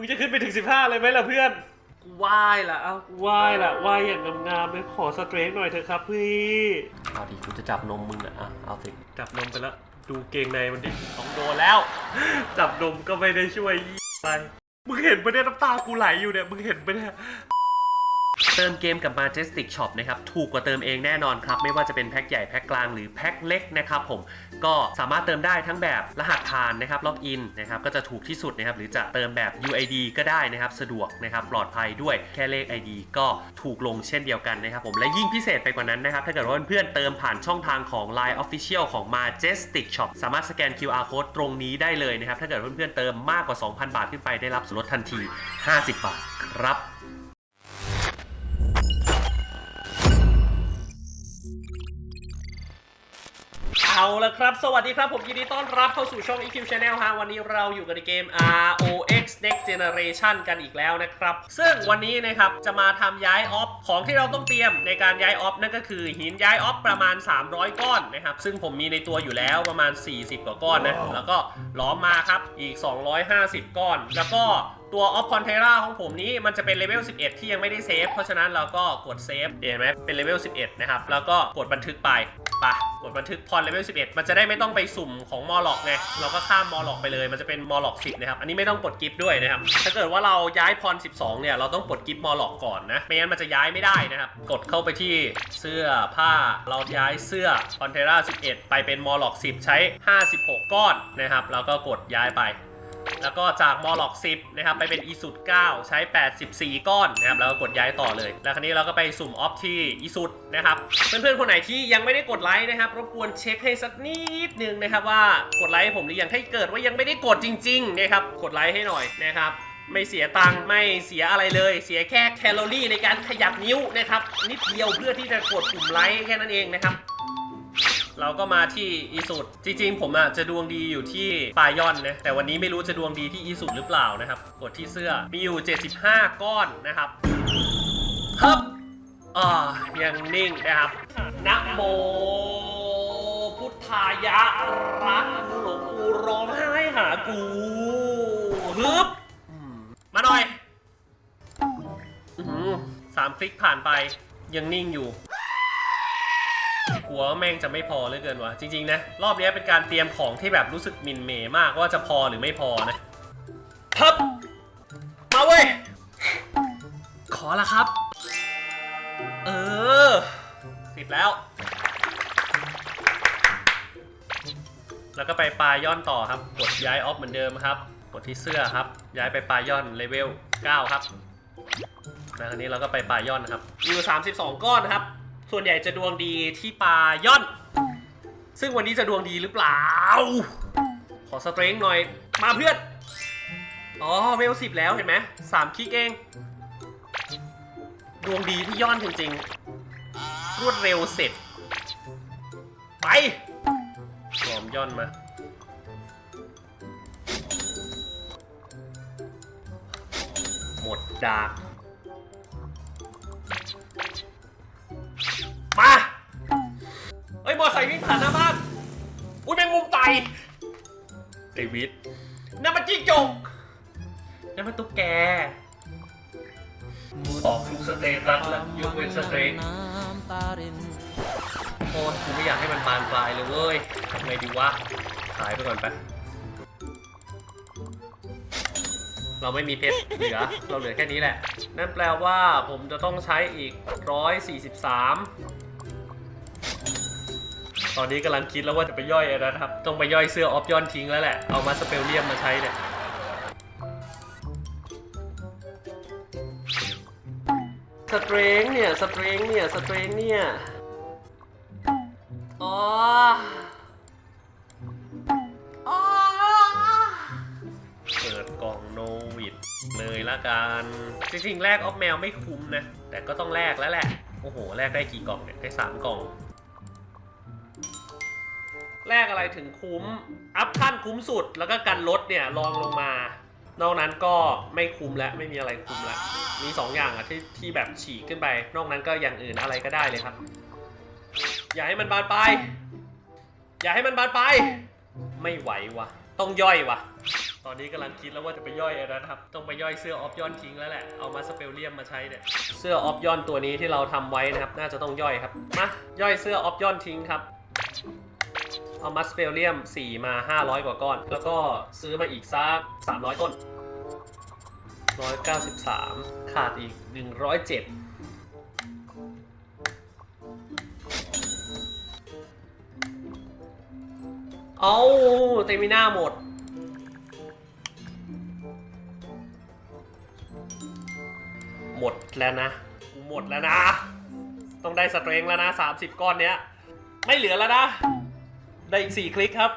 มึงจะขึ้นไปถึง15เลยไหมล่ะเพื่อนกูไหว้ละเอ้ากูไหว้ละไหว้อย่างงามๆเลยขอสเตรนหน่อยเถอะครับพี่เอาดิกูจะจับนมมึงอะอะเอาสิจับนมไปแล้วดูเกงในมันดิต้องโดนแล้ว จับนมก็ไม่ได้ช่วยยี่ไปมึงเห็นปะเนี่ยน้ำตากูไหลอยู่เนี่ยมึงเห็นปะเนี่ย เติมเกมกับ Majestic Shop นะครับถูกกว่าเติมเองแน่นอนครับ ไม่ว่าจะเป็นแพ็คใหญ่แพ็คกลางหรือแพ็คเล็กนะครับผมก็สามารถเติมได้ทั้งแบบรหัสผ่านนะครับล็อกอินนะครับก็จะถูกที่สุดนะครับหรือจะเติมแบบ UID ก็ได้นะครับสะดวกนะครับปลอดภัยด้วยแค่เลข ID ก็ถูกลงเช่นเดียวกันนะครับผมและยิ่งพิเศษไปกว่านั้นนะครับถ้าเกิดว่าเพื่อนๆเติมผ่านช่องทางของ Line Official ของ Majestic Shop สามารถสแกน QR code ตรงนี้ได้เลยนะครับถ้าเกิดเพื่อนๆเติมมากกว่า 2,000 บาทขึ้นไปได้รับส่วนลดทันที 50 บาทครับ เอาละครับ สวัสดีครับ ผมยินดีต้อนรับเข้าสู่ช่อง EQ Channel ฮะ วันนี้เราอยู่กันในเกม ROX Next Generation กันอีกแล้วนะครับ ซึ่งวันนี้นะครับ จะมาทำย้ายออฟ ของที่เราต้องเตรียมในการย้ายออฟ นั่นก็คือหินย้ายออฟประมาณ 300 ก้อนนะครับ ซึ่งผมมีในตัวอยู่แล้วประมาณ 40 กว่าก้อนนะ แล้วก็ล้อมมาครับ อีก 250 ก้อน แล้วก็ตัวออฟคอนเทราของผมนี้มันจะเป็นเลเวล 11 ที่ยังไม่ได้เซฟ เพราะฉะนั้นเราก็กดเซฟ เห็นไหมเป็นเลเวล 11 นะครับ แล้วก็กดบันทึกไป ไปกดบันทึกพรเลเวล11 มันจะได้ไม่ต้องไปสุ่มของมอลล็อกไง เราก็ข้ามมอลล็อกไปเลย มันจะเป็นมอลล็อก10นะครับ อันนี้ไม่ต้องกดกิฟต์ด้วยนะครับ ถ้าเกิดว่าเราย้ายพร12 เนี่ย เราต้องกดกิฟต์มอลล็อกก่อนนะ ไม่งั้นมันจะย้ายไม่ได้นะครับ กดเข้าไปที่เสื้อผ้า เราย้ายเสื้อคอนเทรา11 ไปเป็นมอลล็อก10 ใช้ 56 ก้อนนะครับ แล้วก็กดย้ายไป แล้วก็จากมอล็อก 10 นะครับ ไปเป็นอีสุด 9 ใช้ 84 ก้อนนะครับ แล้วก็กดย้ายต่อเลย แล้วคราวนี้เราก็ไปสุ่มออฟที่อีสุดนะครับ เพื่อนๆ คนไหนที่ยังไม่ได้กดไลค์นะครับ รบกวนเช็คให้สักนิดนึงนะครับว่ากดไลค์ให้ผมหรือยังถ้าเกิดว่ายังไม่ได้กดจริงๆนะครับ กดไลค์ให้หน่อยนะครับไม่เสียตังค์ไม่เสียอะไรเลย เสียแค่แคลอรี่ในการขยับนิ้วนะครับนิดเดียวเพื่อที่จะกดปุ่มไลค์แค่นั้นเองนะครับ เราก็มาที่อีสุดจริงๆ ผมอะจะดวงดีอยู่ที่ปลายอนนะแต่วันนี้ไม่รู้จะดวงดีที่อีสุดหรือเปล่านะครับ กดที่เสื้อมีอยู่ 75 ก้อนนะครับฮึบอ่ายังนิ่งนะครับนะโมพุทธายะรักกูหลงกูร้องไห้หากูฮึบมาหน่อยสามคลิกผ่านไปยังนิ่งอยู่ กลัวว่าแม่งจะไม่พอเหลือเกินวะจริงๆนะ รอบนี้เป็นการเตรียมของที่แบบรู้สึกมินเมย์มากว่าจะพอหรือไม่พอนะ ครับ มาเว้ย ขอละครับ เออสิบแล้ว แล้วก็ไปปลาย่อนต่อครับ กดย้ายออฟเหมือนเดิมครับ กดที่เสื้อครับ ย้ายไปปลาย่อนเลเวล9ครับแล้วคราวนี้เราก็ไปปลาย่อนนะครับอยู่32 ก้อนนะครับ ส่วนใหญ่จะดวงดีที่ปลาย่อน ซึ่งวันนี้จะดวงดีหรือเปล่า ขอสเตรงหน่อย มาเพื่อน อ๋อเวลสิบแล้วเห็นไหมสามคลิกเอง ดวงดีที่ย่อนจริงๆ รวดเร็วเสร็จ ไปหอมย่อนมาหมดดาร์ มอไซค์วิ่งผ่านหน้าบ้าน อุ้ยแมงมุมไตเดวิดนั่นมันจิ้งจกนั่นมันตุ๊กแกออกทุกสเตตัสแล้วยกเว้นสเตรกโอ้ยกูไม่อยากให้มันบานปลายเลยเว้ยทำไงดีวะขายไปก่อนไป เราไม่มีเพชรเหลือ เราเหลือแค่นี้แหละ นั่นแปลว่าผมจะต้องใช้อีก 143 ตอนนี้กำลังคิดแล้วว่าจะไปย่อยอะไรนะครับ ต้องไปย่อยเสื้อออฟย้อนทิ้งแล้วแหละ เอามาสเปลเลียมมาใช้เนี่ยสเตรงเนี่ย สเตรงเนี่ย สเตรงเนี่ย อ๋อเปิดกล่องโนวิดเลยละกัน จริงๆ แลกออฟแมวไม่คุ้มนะ แต่ก็ต้องแลกแล้วแหละ โอ้โห แลกได้กี่กล่องเนี่ย ได้สามกล่อง แลกอะไรถึงคุ้ม อัพขั้นคุ้มสุด แล้วก็กันลดเนี่ยลองลงมา นอกนั้นก็ไม่คุ้มแล้วไม่มีอะไรคุ้มแล้วมีสองอย่างอะที่ที่แบบฉีกขึ้นไป นอกนั้นก็อย่างอื่นอะไรก็ได้เลยครับ อย่าให้มันบานไปอย่าให้มันบานไปไม่ไหววะต้องย่อยวะตอนนี้กำลังคิดแล้วว่าจะไปย่อยอะไรนะครับ ต้องไปย่อยเสื้อออฟยอนทิ้งแล้วแหละ เอามาสเปลเลียมมาใช้เนี่ย เสื้อออฟยอนตัวนี้ที่เราทำไว้นะครับ น่าจะต้องย่อยครับ มา ย่อยเสื้อออฟยอนทิ้งครับ เอามาสเปลเลียม 4 มา 500 กว่าก้อน แล้วก็ซื้อมาอีกซัก300 ต้น 193 ขาดอีก 107เอาเตมิน่าหมด หมดแล้วนะ กูหมดแล้วนะ ต้องได้สเตรงแล้วนะ 30 ก้อนเนี้ย ไม่เหลือแล้วนะ ได้อีก4คลิกครับ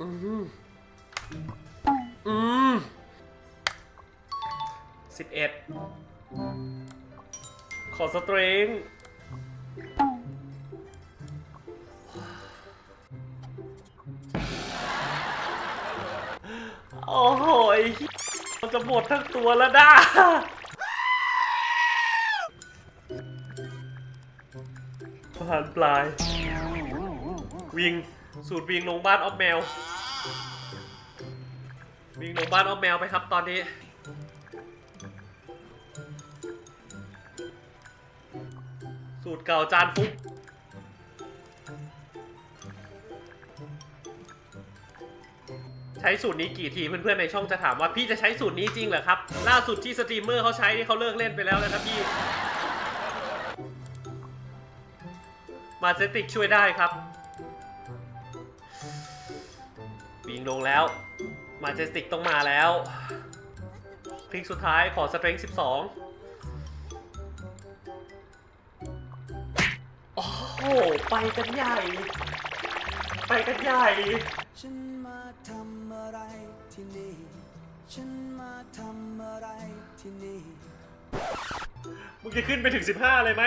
อืมอืมสิบเอ็ดขอสตริงโอ้โหอ้เหี้ยมันจะหมดทั้งตัวแล้วนะผ่านปลาย วิ่งสูตรวิ่งลงบ้านออฟแมว วิ่งลงบ้านออฟแมวไปครับตอนนี้สูตรเก่าจานฟุกใช้สูตรนี้กี่ทีเพื่อนๆในช่องจะถามว่าพี่จะใช้สูตรนี้จริงเหรอครับ ล่าสุดที่สตรีมเมอร์เขาใช้นี่เขาเลิกเล่นไปแล้วนะครับพี่ มาเซติกช่วยได้ครับ วิ่งลงแล้ว มาเจสติกต้องมาแล้วคลิกสุดท้ายขอสเตรง12โอ้โห ไปกันใหญ่ ไปกันใหญ่ ฉันมาทำอะไรที่นี่ ฉันมาทำอะไรที่นี่ มึงจะขึ้นไปถึง 15 เลยไหม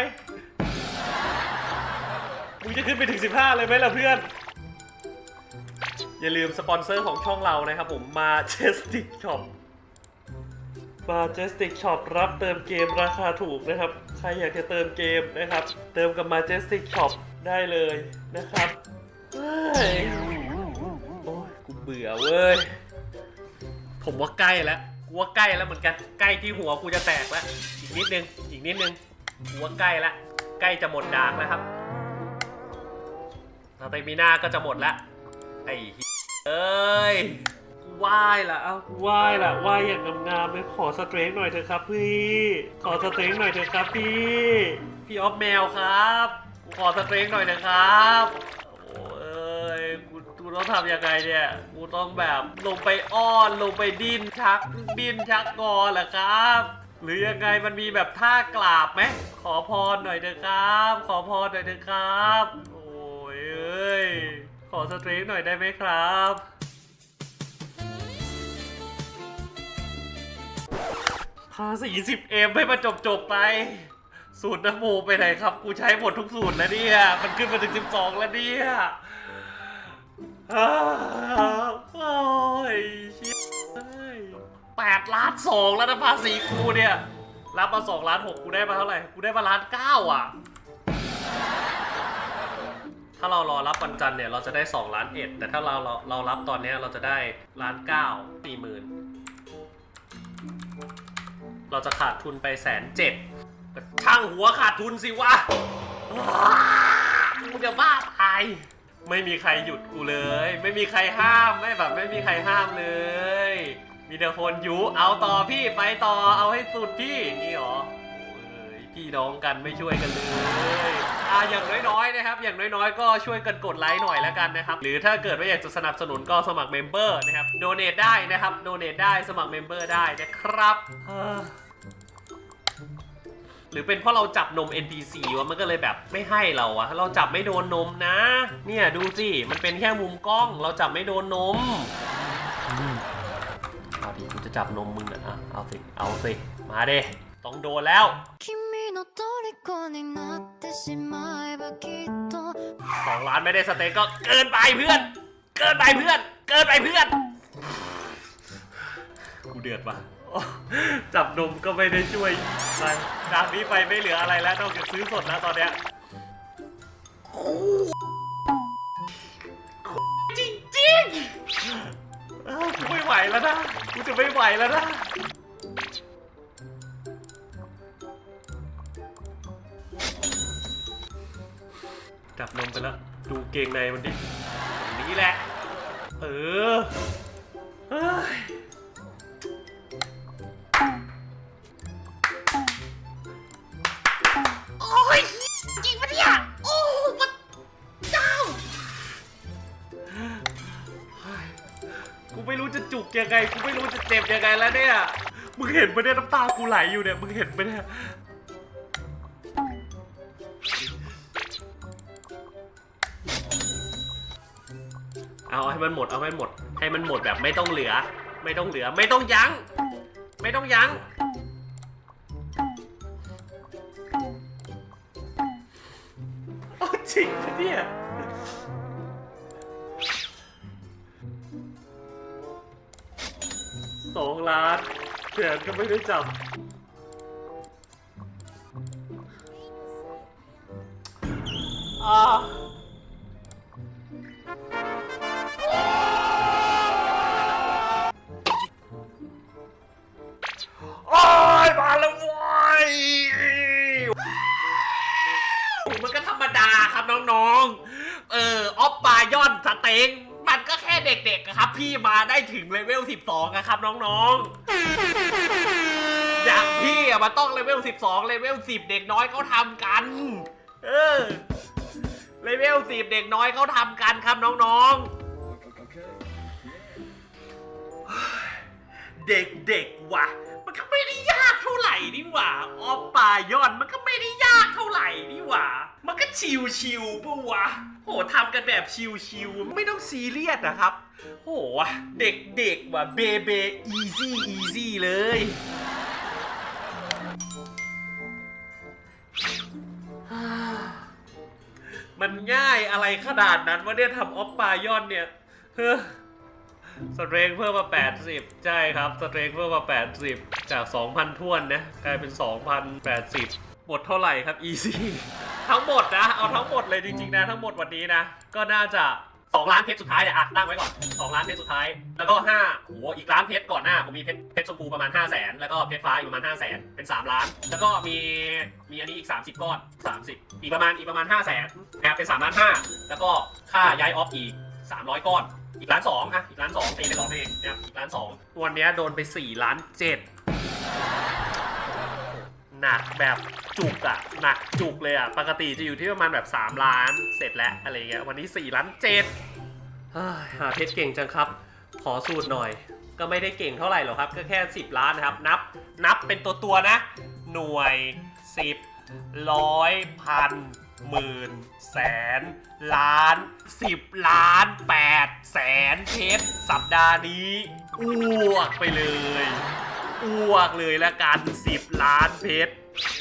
มึงจะขึ้นไปถึง 15 เลยไหมล่ะเพื่อน อย่าลืมสปอนเซอร์ของช่องเรานะครับผม Majestic Shop Majestic Shop รับเติมเกมราคาถูกนะครับ ใครอยากจะเติมเกมนะครับ เติมกับ Majestic Shop ได้เลยนะครับโอ้ยกูเบื่อเว้ย ผมว่าใกล้แล้วกูว่าใกล้แล้วเหมือนกัน ใกล้ที่หัวกูจะแตกแล้ว อีกนิดนึง อีกนิดนึงกูว่าใกล้แล้ว ใกล้จะหมดดากแล้วครับสเตมิน่าก็จะหมดแล้ว ไอ้เหี้ยเอ้ยกูไหว้ละเอ้ากูไหว้ละไหว้อย่างงามๆเลยขอสเตรนหน่อยเถอะครับพี่ ขอสเตรนหน่อยเถอะครับพี่ พี่ออฟแมวครับกูขอสเตรนหน่อยเถอะครับโอ้ยกูกูต้องทำยังไงเนี่ยกูต้องแบบลงไปอ้อนลงไปดิ้นชักดิ้นชักงอเหรอครับ หรือยังไงมันมีแบบท่ากราบไหมขอพรหน่อยเถอะครับ ขอพรหน่อยเถอะครับ โอ้ยเอ้ย ขอสตรีมหน่อยได้ไหมครับ พาสี่สิบเอ็มให้มันจบจบไป สูตรน้ำโมไปไหนครับ กูใช้หมดทุกสูตรแล้วเนี่ย มันขึ้นมาถึงสิบสองแล้วเนี่ยโอ้ยชี่ยเอ้ยแปดล้านสองแล้วนะภาษีกูเนี่ย รับมาสองล้านหกกูได้มาเท่าไหร่ กูได้มาล้านเก้าอะ ถ้าเรารอรับวันจันทร์เนี่ยเราจะได้2ล้านเอ็ดแต่ถ้าเราเราเรารับตอนเนี้ยเราจะได้ล้านเก้าสี่หมื่นเราจะขาดทุนไปแสนเจ็ดช่างหัวขาดทุนสิวะว้ากูจะบ้าตายไม่มีใครหยุดกูเลย ไม่มีใครห้ามไม่แบบไม่มีใครห้ามเลย มีแต่คนยุเอาต่อพี่ไปต่อเอาให้สุดพี่นี่หรอ พี่น้องกันไม่ช่วยกันเลยอ่าอย่างน้อยๆนะครับ อย่างน้อยๆ ก็ช่วยกันกดไลค์หน่อยแล้วกันนะครับ หรือถ้าเกิดว่าอยากจะสนับสนุนก็สมัครเมมเบอร์นะครับโดเน a t ได้นะครับโดเน a t ได้สมัครเมมเบอร์ได้นะครับหรือเป็นเพราะเราจับนม NPC วะมันก็เลยแบบไม่ให้เราอะเราจับไม่โดนนมนะ เนี่ยดูสิ มันเป็นแค่มุมกล้อง เราจับไม่โดนนมเอาดิกูจะจับนมมึงอะเอาสิ เอาสิ มาเด้ต้องโดนแล้ว の虜になってしまえばきっと สองล้านไม่ได้สเต็กก็เกินไปเพื่อน เกินไปเพื่อน เกินไปเพื่อน กูเดือดว่ะโอ้จับนมก็ไม่ได้ช่วยอะไรจากนี้ไปไม่เหลืออะไรแล้วนอกจากซื้อสดแล้วตอนเนี้ยจริงจริง แล้วนะ กูจะไม่ไหวแล้วนะ จับนมไปแล้ว ดูเกงในมันดิอย่างนี้แหละ เออโอ้ยจริงปะเนี่ยโอ้พระเจ้า กูไม่รู้จะจุกยังไง กูไม่รู้จะเจ็บยังไงแล้วเนี่ย มึงเห็นปะเนี่ยน้ำตากูไหลอยู่เนี่ย มึงเห็นปะเนี่ย เอาให้มันหมดเอาให้มันหมด ให้มันหมดแบบไม่ต้องเหลือ ไม่ต้องเหลือ ไม่ต้องยั้ง ไม่ต้องยั้งเอาจริงปะเนี่ย สองล้านแขนก็ไม่ได้จับ อ่า ล12อะครับน้องๆ อย่างพี่อะมันต้องเลเวล 12 เลเวล 10 เด็กน้อยเขาทำกัน เออ เลเวล 10 เด็กน้อยเขาทำกันครับน้องๆ เด็กๆว่ะ มันก็ไม่ได้ยากเท่าไหร่นี่หว่า ออฟปายอนมันก็ไม่ได้ยากเท่าไหร่นี่หว่า มันก็ชิวๆปะวะ โหทำกันแบบชิวๆไม่ต้องซีเรียสนะครับ โหเด็กๆว่ะเบเบอีซี่อีซี่เลย มันง่ายอะไรขนาดนั้นวะเนี่ยทำออฟปายอนเนี่ยเฮ้อสเตรงเพิ่มมา 80 ใช่ครับ สเตรงเพิ่มมา 80 จาก 2,000ท้วนนะ กลายเป็น 2,080 หมดเท่าไหร่ครับ easy ทั้งหมดนะ เอาทั้งหมดเลยจริงๆนะทั้งหมดวันนี้นะ ก็น่าจะ 2 ล้านเพชรสุดท้ายเนี่ยอะตั้งไว้ก่อน 2 ล้านเพชรสุดท้าย แล้วก็5โอ้โหอีกล้านเพชรก่อนหน้าผมมีเพชรเพชรชมพูประมาณ 5 0 0แสนแล้วก็เพชรฟ้าอีกประมาณ 5 0 0แสนเป็น 3 ล้าน แล้วก็มีมีอันนี้อีก 30 ก้อน 30 อีกประมาณอีกประมาณ 5 0 0แสนนะครับเป็น3ล้าน5แล้วก็ค่าย้ายออฟอีก 300 ก้อน อีกล้านสองอะอีกล้านสองตีไปสองเองนะครับอีกล้านสองวันเนี้ยโดนไปสี่ล้านเจ็ด หนักแบบจุกอะหนักจุกเลยอะปกติจะอยู่ที่ประมาณแบบ 3 ล้านเสร็จแล้วอะไรเงี้ยวันนี้ 4 ล้านเจ็ดหาเพชรเก่งจังครับ ขอสูตรหน่อย ก็ไม่ได้เก่งเท่าไหร่หรอกครับ ก็แค่ 10 ล้านนะครับ นับนับเป็นตัวตัวนะ หน่วย 10ร้อยพันหมื่นแสน ล้าน 10 ล้าน8แสนเพชรสัปดาห์นี้อ้วกไปเลย อ้วกเลยละกัน10 ล้านเพชร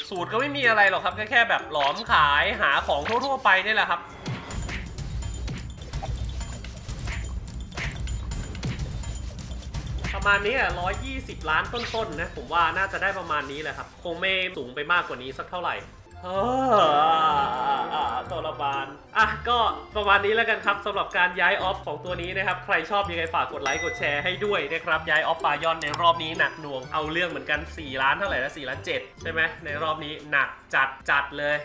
สูตรก็ไม่มีอะไรหรอกครับ แค่แค่แบบหลอมขายหาของทั่วๆไปนี่แหละครับ ประมาณนี้อะ120 ล้านต้นๆนะ ผมว่าน่าจะได้ประมาณนี้แหละครับ คงไม่สูงไปมากกว่านี้สักเท่าไหร่ เฮ้อทรมานอะก็ประมาณนี้แล้วกันครับสำหรับการย้ายออฟของตัวนี้นะครับ ใครชอบยังไงฝากกดไลค์กดแชร์ให้ด้วยนะครับ ย้ายออฟปายอนในรอบนี้หนักหน่วงเอาเรื่องเหมือนกัน 4 ล้านเท่าไหร่นะ4ล้าน7ใช่ไหมในรอบนี้หนักจัดจัดเลย